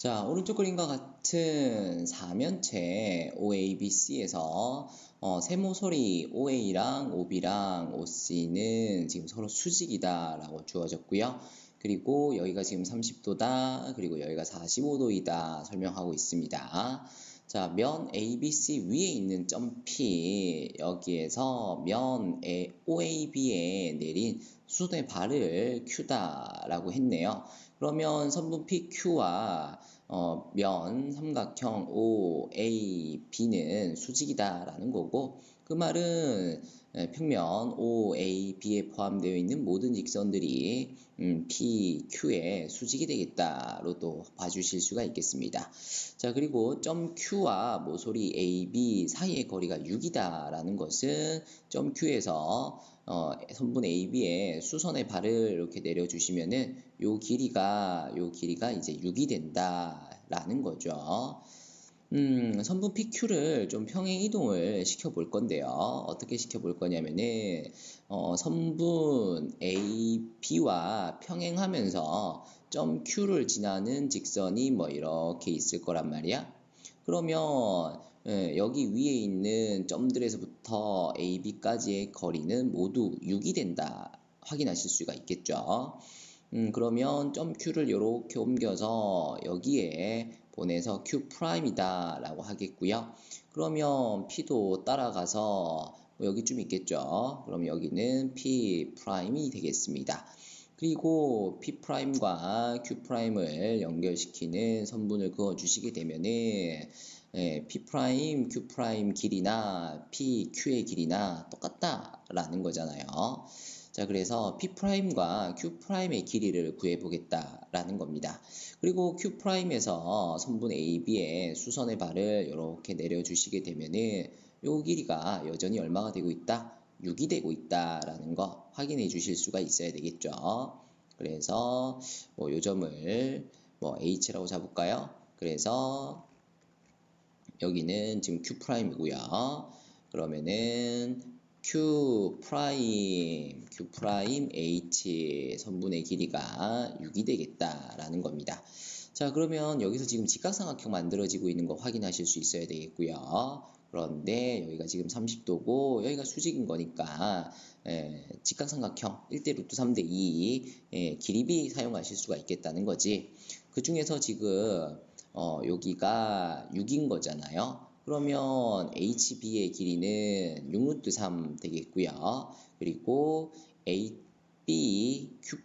자, 오른쪽 그림과 같은 사면체 OABC에서 어, 세모소리 OA랑 OB랑 OC는 지금 서로 수직이다 라고 주어졌고요. 그리고 여기가 지금 30도다. 그리고 여기가 45도이다. 설명하고 있습니다. 자, 면 ABC 위에 있는 점 P 여기에서 면 OAB에 내린 수선의 발을 Q다라고 했네요. 그러면 선분 PQ와 어, 면 삼각형 OAB는 수직이다라는 거고 그 말은 평면 OAB에 포함되어 있는 모든 직선들이 음, PQ의 수직이 되겠다로 또 봐주실 수가 있겠습니다. 자 그리고 점 Q와 모서리 AB 사이의 거리가 6이다라는 것은 점 Q에서 어, 선분 AB에 수선의 발을 이렇게 내려주시면은 요 길이가 요 길이가 이제 6이 된다라는 거죠. 음, 선분 PQ를 좀 평행 이동을 시켜 볼 건데요. 어떻게 시켜 볼 거냐면은 어, 선분 AB와 평행하면서 점 Q를 지나는 직선이 뭐 이렇게 있을 거란 말이야. 그러면 예, 여기 위에 있는 점들에서부터 AB까지의 거리는 모두 6이 된다 확인하실 수가 있겠죠. 음, 그러면 점 Q를 이렇게 옮겨서 여기에 보내서 Q'이다 라고 하겠고요. 그러면 P도 따라가서 뭐 여기쯤 있겠죠. 그럼 여기는 P'이 되겠습니다. 그리고 P'과 Q'을 연결시키는 선분을 그어 주시게 되면은 예, P', Q' 길이나 PQ의 길이나 똑같다라는 거잖아요. 자, 그래서 P'과 Q'의 길이를 구해보겠다라는 겁니다. 그리고 Q'에서 선분 AB의 수선의 발을 이렇게 내려주시게 되면은 요 길이가 여전히 얼마가 되고 있다? 6이 되고 있다라는 거 확인해 주실 수가 있어야 되겠죠. 그래서 뭐 요 점을 뭐 H라고 잡을까요? 그래서 여기는 지금 Q'이고요. 그러면은 Q 프라임, Q 프라임 H 선분의 길이가 6이 되겠다라는 겁니다. 자, 그러면 여기서 지금 직각삼각형 만들어지고 있는 거 확인하실 수 있어야 되겠고요. 그런데 여기가 지금 30도고 여기가 수직인 거니까 에, 직각삼각형 1대 루트 3대 2 에, 길이비 사용하실 수가 있겠다는 거지. 그 중에서 지금 어, 여기가 6인 거잖아요. 그러면 HB의 길이는 6루트 3 되겠고요. 그리고 AB Q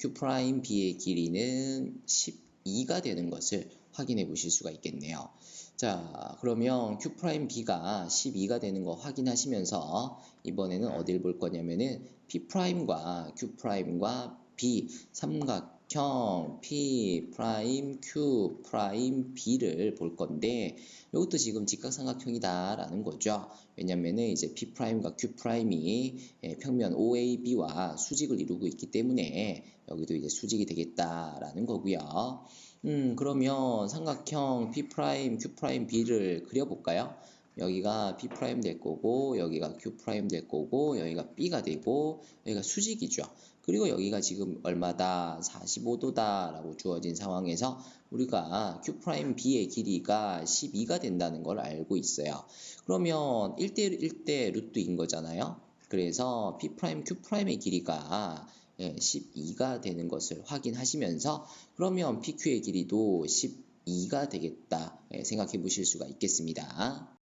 Q B의 길이는 12가 되는 것을 확인해 보실 수가 있겠네요. 자, 그러면 Q B가 12가 되는 거 확인하시면서 이번에는 어딜 볼 거냐면은 P 프라임과 Q 프라임과 B 삼각 형 P 프라임 Q 프라임 B를 볼 건데 이것도 지금 직각삼각형이다 라는 거죠. 왜냐면은 이제 P 프라임과 Q 프라임이 예, 평면 OAB와 수직을 이루고 있기 때문에 여기도 이제 수직이 되겠다라는 거고요. 음, 그러면 삼각형 P 프라임 Q 프라임 B를 그려볼까요? 여기가 B 프라임 될 거고 여기가 Q 프라임 될 거고 여기가 B가 되고 여기가 수직이죠. 그리고 여기가 지금 얼마다 45도다 라고 주어진 상황에서 우리가 Q 프라임 B의 길이가 12가 된다는 걸 알고 있어요. 그러면 1대 1대 루트인 거잖아요. 그래서 P 프라임 Q 프라임의 길이가 12가 되는 것을 확인하시면서 그러면 PQ의 길이도 12가 되겠다 생각해 보실 수가 있겠습니다.